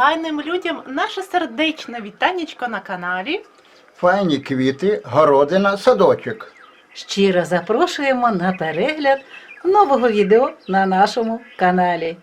файним людям наше сердечне вітанечко на каналі. Файні квіти, городина, садочок. Щиро запрошуємо на перегляд нового відео на нашому каналі.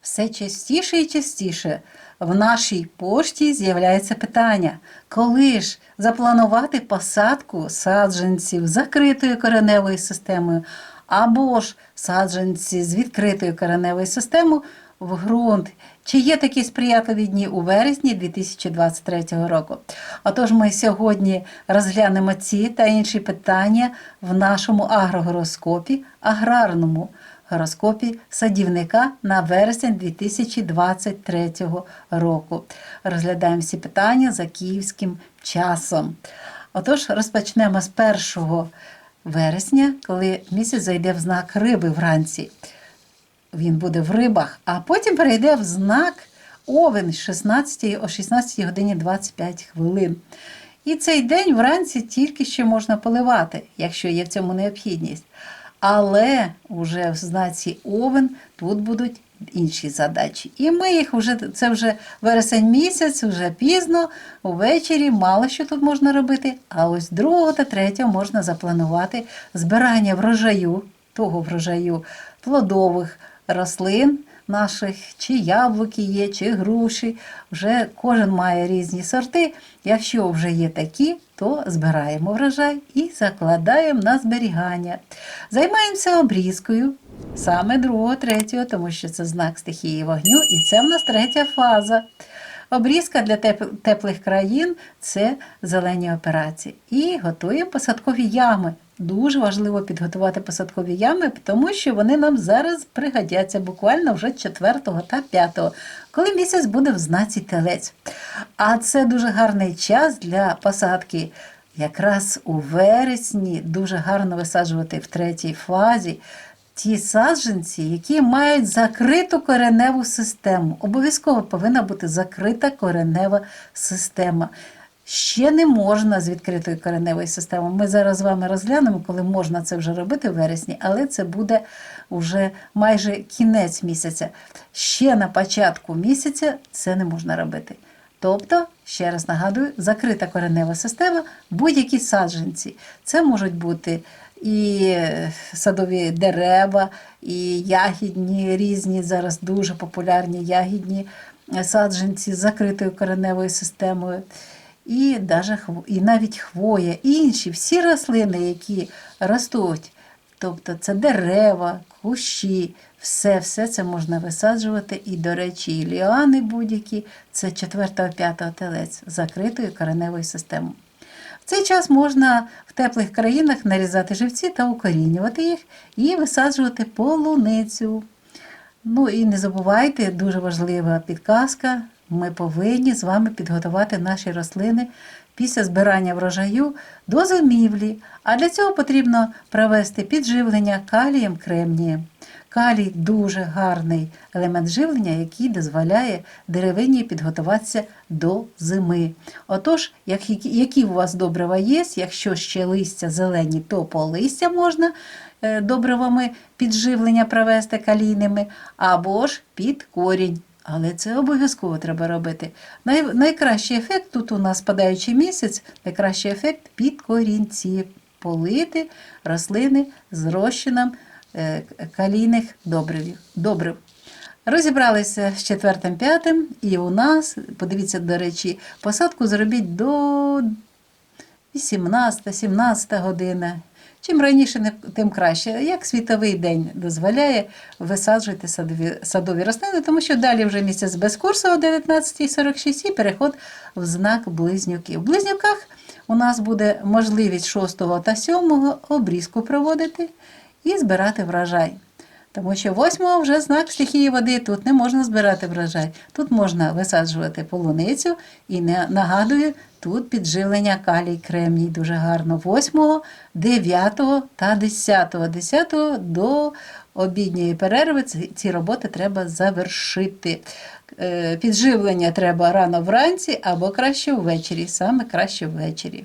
Все частіше і частіше в нашій пошті з'являється питання, коли ж запланувати посадку саджанців з закритою кореневою системою або ж саджанці з відкритою кореневою системою в ґрунт. Чи є такі сприятливі дні у вересні 2023 року? Отож, ми сьогодні розглянемо ці та інші питання в нашому агрогороскопі, аграрному гороскопі садівника на вересень 2023 року. Розглядаємо всі питання за київським часом. Отож, розпочнемо з 1 вересня, коли місяць зайде в знак риби вранці він буде в рибах, а потім перейде в знак Овен 16, о 16 годині 25 хвилин. І цей день вранці тільки ще можна поливати, якщо є в цьому необхідність. Але вже в знаці Овен тут будуть інші задачі. І ми їх вже, це вже вересень місяць, вже пізно, увечері, мало що тут можна робити. А ось 2 та 3 можна запланувати збирання врожаю, того врожаю плодових рослин наших, чи яблуки є, чи груші. Вже кожен має різні сорти. Якщо вже є такі, то збираємо врожай і закладаємо на зберігання. Займаємося обрізкою саме 2-3, тому що це знак стихії вогню, і це в нас третя фаза. Обрізка для теплих країн це зелені операції. І готуємо посадкові ями. Дуже важливо підготувати посадкові ями, тому що вони нам зараз пригодяться буквально вже 4 та 5, коли місяць буде в знаці телець. А це дуже гарний час для посадки. Якраз у вересні дуже гарно висаджувати в третій фазі ті саджанці, які мають закриту кореневу систему. Обов'язково повинна бути закрита коренева система. Ще не можна з відкритою кореневою системою. Ми зараз з вами розглянемо, коли можна це вже робити в вересні, але це буде вже майже кінець місяця. Ще на початку місяця це не можна робити. Тобто, ще раз нагадую, закрита коренева система, будь-які саджанці. Це можуть бути і е, садові дерева, і ягідні різні, зараз дуже популярні ягідні е, саджанці з закритою кореневою системою. І, і навіть хвоя, і інші всі рослини, які ростуть, тобто це дерева, кущі, все, все це можна висаджувати. І, до речі, і ліани будь-які, це 4-5 телець закритою кореневою системою. В цей час можна в теплих країнах нарізати живці та укорінювати їх і висаджувати полуницю. Ну і не забувайте, дуже важлива підказка. Ми повинні з вами підготувати наші рослини після збирання врожаю до зимівлі. А для цього потрібно провести підживлення калієм кремнієм. Калій дуже гарний елемент живлення, який дозволяє деревині підготуватися до зими. Отож, як, які- які у вас добрива є, якщо ще листя зелені, то по листя можна е, добривами підживлення провести калійними, або ж під корінь. Але це обов'язково треба робити. Най, найкращий ефект тут у нас падаючий місяць, найкращий ефект під корінці. Полити рослини з розчином е, калійних добривів. добрив. Розібралися з четвертим п'ятим, і у нас, подивіться, до речі, посадку зробіть до 18-17 година. Чим раніше, тим краще. Як світовий день дозволяє, висаджуйте садові, садові рослини, тому що далі вже місяць без курсу о 19.46 і переход в знак близнюків. В близнюках у нас буде можливість 6 та 7 обрізку проводити і збирати врожай. Тому що 8 вже знак стихії води, тут не можна збирати врожай. Тут можна висаджувати полуницю і нагадую, тут підживлення калій кремній дуже гарно. 8, 9 та 10. 10 до обідньої перерви ці, ці роботи треба завершити. Е, Підживлення треба рано вранці або краще ввечері, саме краще ввечері.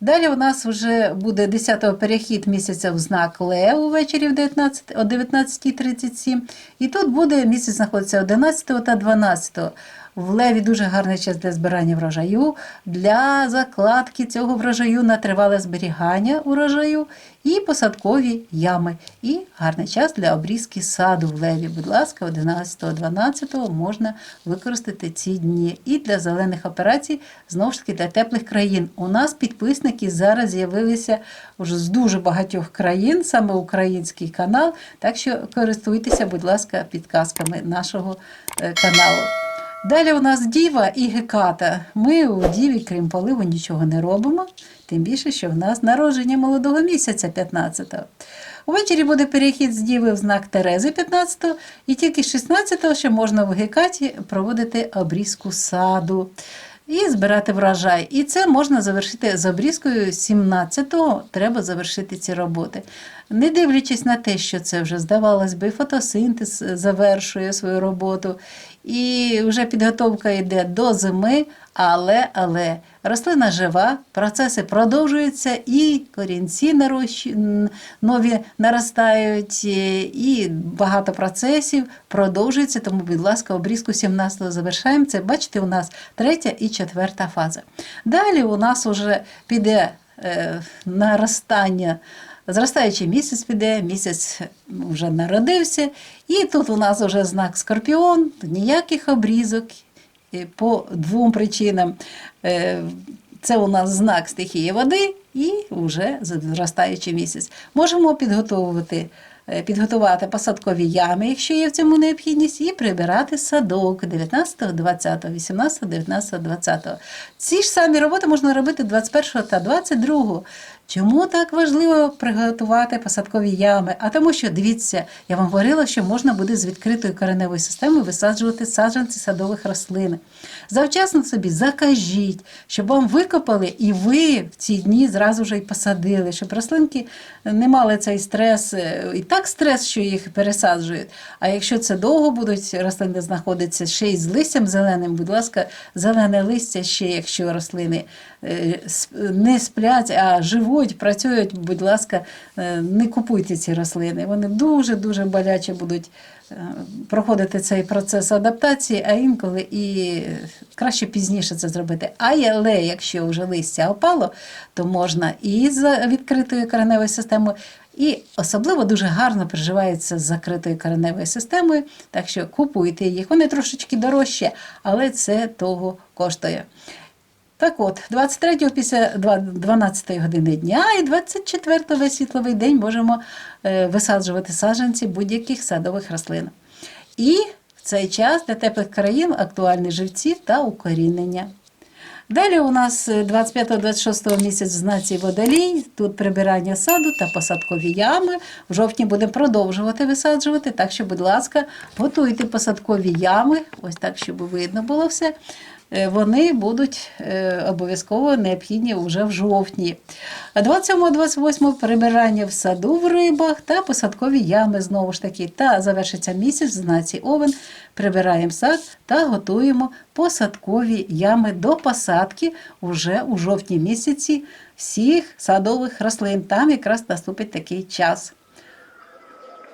Далі у нас вже буде 10-го перехід місяця в знак Лев увечері в 19, о 19.37. І тут буде місяць знаходиться 11 та 12. В Леві дуже гарний час для збирання врожаю, для закладки цього врожаю на тривале зберігання урожаю і посадкові ями. І гарний час для обрізки саду в Леві. Будь ласка, 11-12 можна використати ці дні. І для зелених операцій, знову ж таки, для теплих країн. У нас підписники зараз з'явилися вже з дуже багатьох країн, саме український канал. Так що користуйтеся, будь ласка, підказками нашого е, каналу. Далі у нас діва і геката. Ми у діві, крім поливу, нічого не робимо, тим більше, що в нас народження молодого місяця 15-го. Увечері буде перехід з діви в знак Терези 15-го, і тільки з 16-го ще можна в гекаті проводити обрізку саду і збирати врожай. І це можна завершити з обрізкою 17-го, треба завершити ці роботи. Не дивлячись на те, що це вже здавалось би, фотосинтез завершує свою роботу, і вже підготовка йде до зими, але, але рослина жива, процеси продовжуються, і корінці нарощу- нові наростають, е, і багато процесів продовжується. Тому, будь ласка, обрізку 17-го завершаємо. Це бачите, у нас третя і четверта фаза. Далі у нас вже піде е, наростання. Зростаючий місяць піде, місяць вже народився, і тут у нас вже знак Скорпіон, ніяких обрізок е, по двом причинам. Е, Це у нас знак стихії води і вже зростаючий місяць. Можемо підготовувати, е, підготувати посадкові ями, якщо є в цьому необхідність, і прибирати садок 19, 20, 18, 19, 20. Ці ж самі роботи можна робити 21 та 22. Чому так важливо приготувати посадкові ями? А тому, що дивіться, я вам говорила, що можна буде з відкритою кореневою системою висаджувати саджанці садових рослин. Завчасно собі закажіть, щоб вам викопали і ви в ці дні зразу ж і посадили, щоб рослинки не мали цей стрес, е, і так стрес, що їх пересаджують. А якщо це довго будуть рослини знаходитися ще й з листям зеленим, будь ласка, зелене листя ще, якщо рослини не сплять, а живуть, працюють, будь ласка, е, не купуйте ці рослини. Вони дуже-дуже боляче будуть е, проходити цей процес адаптації, а інколи і краще пізніше це зробити. Але якщо вже листя опало, то можна і з відкритою кореневою системою. І особливо дуже гарно приживається з закритою кореневою системою, так що купуйте їх. Вони трошечки дорожчі, але це того коштує. Так от, 23-го після 12 години дня і 24-го весь світловий день можемо е, висаджувати саджанці будь-яких садових рослин. І в цей час для теплих країн актуальні живці та укорінення. Далі у нас е, 25-26 місяць в знаці водолій, тут прибирання саду та посадкові ями. В жовтні будемо продовжувати висаджувати, так що, будь ласка, готуйте посадкові ями, ось так, щоб видно було все. Е, Вони будуть е, обов'язково необхідні вже в жовтні. А 27-28 прибирання в саду в рибах та посадкові ями знову ж таки. Та завершиться місяць в знаці овен. Прибираємо сад та готуємо посадкові ями до посадки вже у жовтні місяці всіх садових рослин. Там якраз наступить такий час.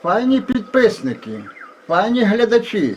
Файні підписники, файні глядачі.